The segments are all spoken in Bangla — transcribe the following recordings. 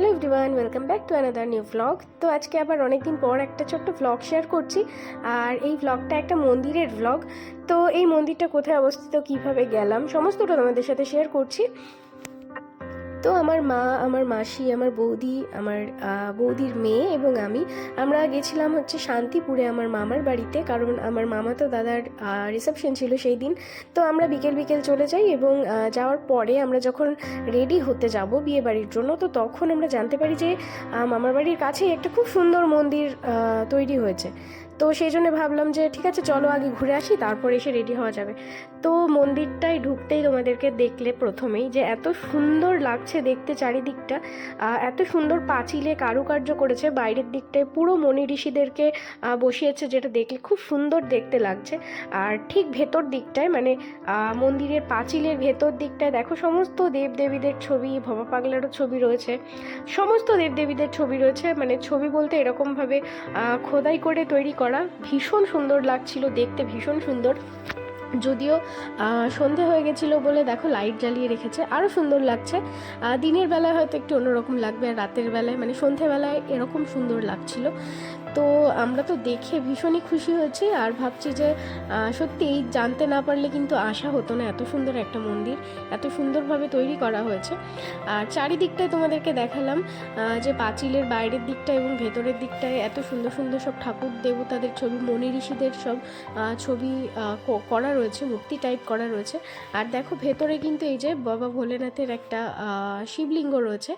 Hello everyone welcome back to another new vlog তো আজকে আবার অনেকদিন পর একটা ছোট্ট ভ্লগ শেয়ার করছি, আর এই ভ্লগটা একটা মন্দিরের ভ্লগ তো এই মন্দিরটা কোথায় অবস্থিত, কীভাবে গেলাম, সমস্তটা তোমাদের সাথে শেয়ার করছি। তো আমার মা, আমার মাসি, আমার বৌদি, আমার বৌদির মেয়ে এবং আমি, আমরা গেছিলাম হচ্ছে শান্তিপুরে আমার মামার বাড়িতে। কারণ আমার মামা তো দাদার রিসেপশন ছিল সেই দিন। তো আমরা বিকেল বিকেল চলে যাই এবং যাওয়ার পরে আমরা যখন রেডি হতে যাব বিয়ে বাড়ির জন্য, তো তখন আমরা জানতে পারি যে মামার বাড়ির কাছেই একটা খুব সুন্দর মন্দির তৈরি হয়েছে। তো সেই জন্য ভাবলাম যে ঠিক আছে, চলো আগে ঘুরে আসি, তারপর এসে রেডি হওয়া যাবে। তো মন্দিরটায় ঢুকতেই তোমাদেরকে দেখলে প্রথমেই যে এত সুন্দর লাগছে দেখতে চারিদিকটা। এত সুন্দর পাঁচিলে কারুকার্য করেছে, বাইরের দিকটায় পুরো মনি ঋষিদেরকে বসিয়েছে যেটা দেখলে খুব সুন্দর দেখতে লাগছে। আর ঠিক ভেতর দিকটায় মানে মন্দিরের পাঁচিলের ভেতর দিকটায় দেখো সমস্ত দেবদেবীদের ছবি, ভবা পাগলারও ছবি রয়েছে। সমস্ত দেবদেবীদের ছবি রয়েছে মানে ছবি বলতে এরকমভাবে খোদাই করে তৈরি করা ভীষণ সুন্দর লাগছিল, দেখতে ভীষণ সুন্দর। যদিও সন্ধে হয়ে গেছিল বলে দেখো লাইট জ্বালিয়ে রেখেছে আরও সুন্দর লাগছে। দিনের বেলায় হয়তো একটু অন্যরকম লাগবে, আর রাতের বেলায় মানে সন্ধেবেলায় এরকম সুন্দর লাগছিল। তো আমরা তো দেখে ভীষণই খুশি হয়েছি আর ভাবছি যে সত্যি এই জানতে না পারলে কিন্তু আশা হতো না এত সুন্দর একটা মন্দির, এত সুন্দরভাবে তৈরি করা হয়েছে। আর চারিদিকটায় তোমাদেরকে দেখালাম যে পাঁচিলের বাইরের দিকটা এবং ভেতরের দিকটায় এত সুন্দর সুন্দর সব ঠাকুর দেবতাদের ছবি মনি ঋষিদের সব ছবি করা রয়েছে, মূর্তি টাইপ করা রয়েছে। আর দেখো ভেতরে কিন্তু এই যে বাবা ভোলেনাথের একটা শিবলিঙ্গ রয়েছে।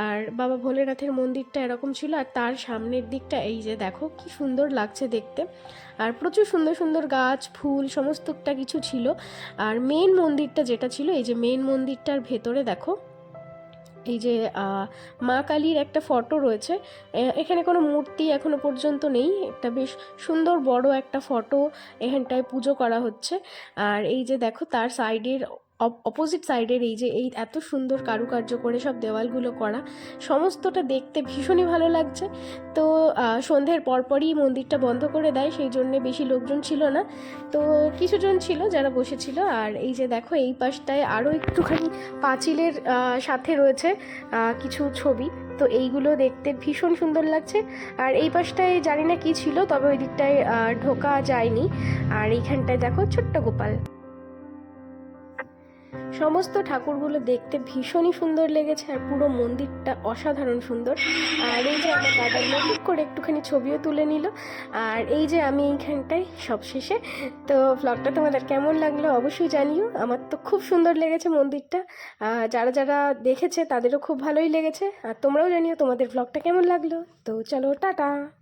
আর বাবা ভোলেনাথের মন্দিরটা এরকম ছিল আর তার সামনের দিকটা এই যে দেখো কি সুন্দর লাগছে দেখতে। আর প্রচুর সুন্দর সুন্দর গাছ, ফুল, সমস্তটা কিছু ছিল। আর মেন মন্দিরটা যেটা ছিল, এই যে মেন মন্দিরটার ভেতরে দেখো, এই যে মা কালীর একটা ফটো রয়েছে। এখানে কোনো মূর্তি এখনও পর্যন্ত নেই। একটা বেশ সুন্দর বড় একটা ফটো এখানটায় পুজো করা হচ্ছে। আর এই যে দেখো, তার সাইডের অপোজিট সাইডের এই যে এই এত সুন্দর কারুকার্য করে সব দেওয়ালগুলো করা, সমস্তটা দেখতে ভীষণই ভালো লাগছে। তো সন্ধ্যের পরপরই মন্দিরটা বন্ধ করে দেয়, সেই জন্যে বেশি লোকজন ছিল না। তো, কিছুজন ছিল যারা বসেছিল, আর এই যে দেখো এই পাশটায় আরও একটুখানি পাঁচিলের সাথে রয়েছে কিছু ছবি। তো এইগুলো দেখতে ভীষণ সুন্দর লাগছে। আর এই পাশটায় জানি না কি ছিল, তবে ওই দিকটায় ঢোকা যায়নি। আর এইখানটায় দেখো ছোট্ট গোপাল। সমস্ত ঠাকুরগুলো দেখতে ভীষণই সুন্দর লেগেছে আর পুরো মন্দিরটা অসাধারণ সুন্দর। আর এই যে আমার দাদার মন্দির করে একটুখানি ছবিও তুলে নিল। আর এই যে আমি এইখানটায় সবশেষে। তো ব্লগটা তোমাদের কেমন লাগল অবশ্যই জানিও। আমার তো খুব সুন্দর লেগেছে মন্দিরটা। যারা যারা দেখেছে তাদেরও খুব ভালোই লেগেছে। আর তোমরাও জানিও তোমাদের ব্লগটা কেমন লাগল। তো চলো, টাটা।